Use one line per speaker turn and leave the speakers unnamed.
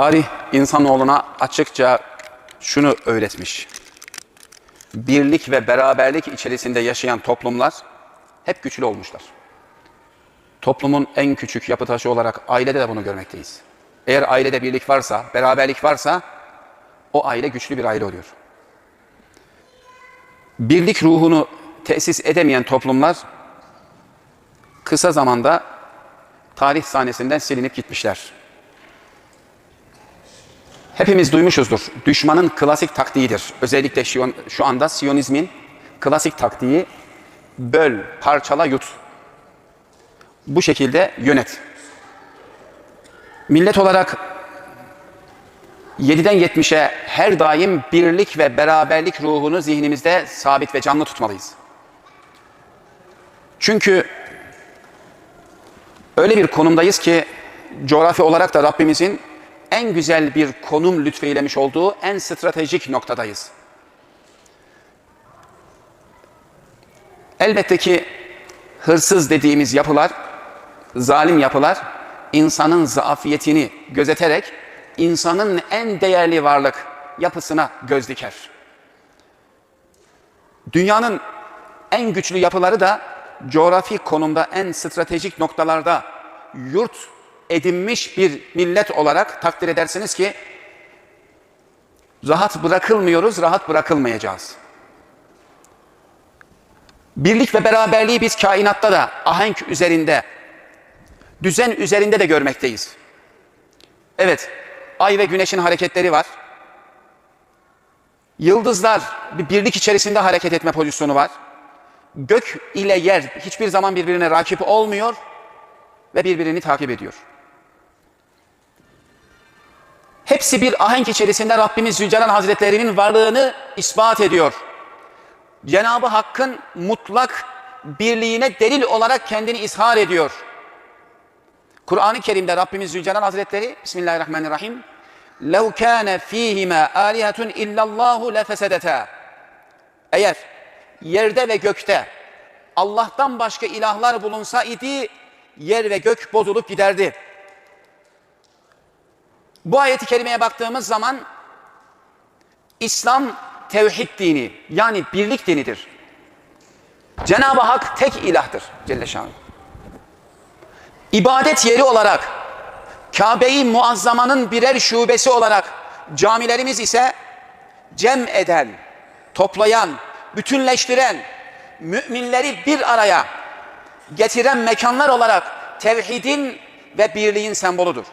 Tarih insanoğluna açıkça şunu öğretmiş. Birlik ve beraberlik içerisinde yaşayan toplumlar hep güçlü olmuşlar. Toplumun en küçük yapı taşı olarak ailede de bunu görmekteyiz. Eğer ailede birlik varsa, beraberlik varsa o aile güçlü bir aile oluyor. Birlik ruhunu tesis edemeyen toplumlar kısa zamanda tarih sahnesinden silinip gitmişler. Hepimiz duymuşuzdur. Düşmanın klasik taktiğidir. Özellikle şu, anda Siyonizmin klasik taktiği böl, parçala, yut. Bu şekilde yönet. Millet olarak 7'den 70'e her daim birlik ve beraberlik ruhunu zihnimizde sabit ve canlı tutmalıyız. Çünkü öyle bir konumdayız ki coğrafi olarak da Rabbimizin en güzel bir konum lütfeylemiş olduğu en stratejik noktadayız. Elbette ki hırsız dediğimiz yapılar, zalim yapılar insanın zaafiyetini gözeterek insanın en değerli varlık yapısına göz diker. Dünyanın en güçlü yapıları da coğrafi konumda en stratejik noktalarda yurt edinmiş bir millet olarak takdir edersiniz ki rahat bırakılmıyoruz, rahat bırakılmayacağız. Birlik ve beraberliği biz kainatta da ahenk üzerinde, düzen üzerinde de görmekteyiz. Evet, ay ve güneşin hareketleri var. Yıldızlar bir birlik içerisinde hareket etme pozisyonu var. Gök ile yer hiçbir zaman birbirine rakip olmuyor ve birbirini takip ediyor. Hepsi bir ahenk içerisinde Rabbimiz Zülcelal Hazretlerinin varlığını ispat ediyor. Cenab-ı Hakk'ın mutlak birliğine delil olarak kendini ishar ediyor. Kur'an-ı Kerim'de Rabbimiz Zülcelal Hazretleri Bismillahirrahmanirrahim لَوْ كَانَ ف۪يهِمَا آلِهَةٌ اِلَّا اللّٰهُ لَفَسَدَتَا Eğer yerde ve gökte Allah'tan başka ilahlar bulunsaydı yer ve gök bozulup giderdi. Bu ayeti kerimeye baktığımız zaman İslam tevhid dini yani birlik dinidir. Cenab-ı Hak tek ilahtır Celle Şanuhu. İbadet yeri olarak Kabe-i Muazzama'nın birer şubesi olarak camilerimiz ise cem eden, toplayan, bütünleştiren, müminleri bir araya getiren mekanlar olarak tevhidin ve birliğin semboludur.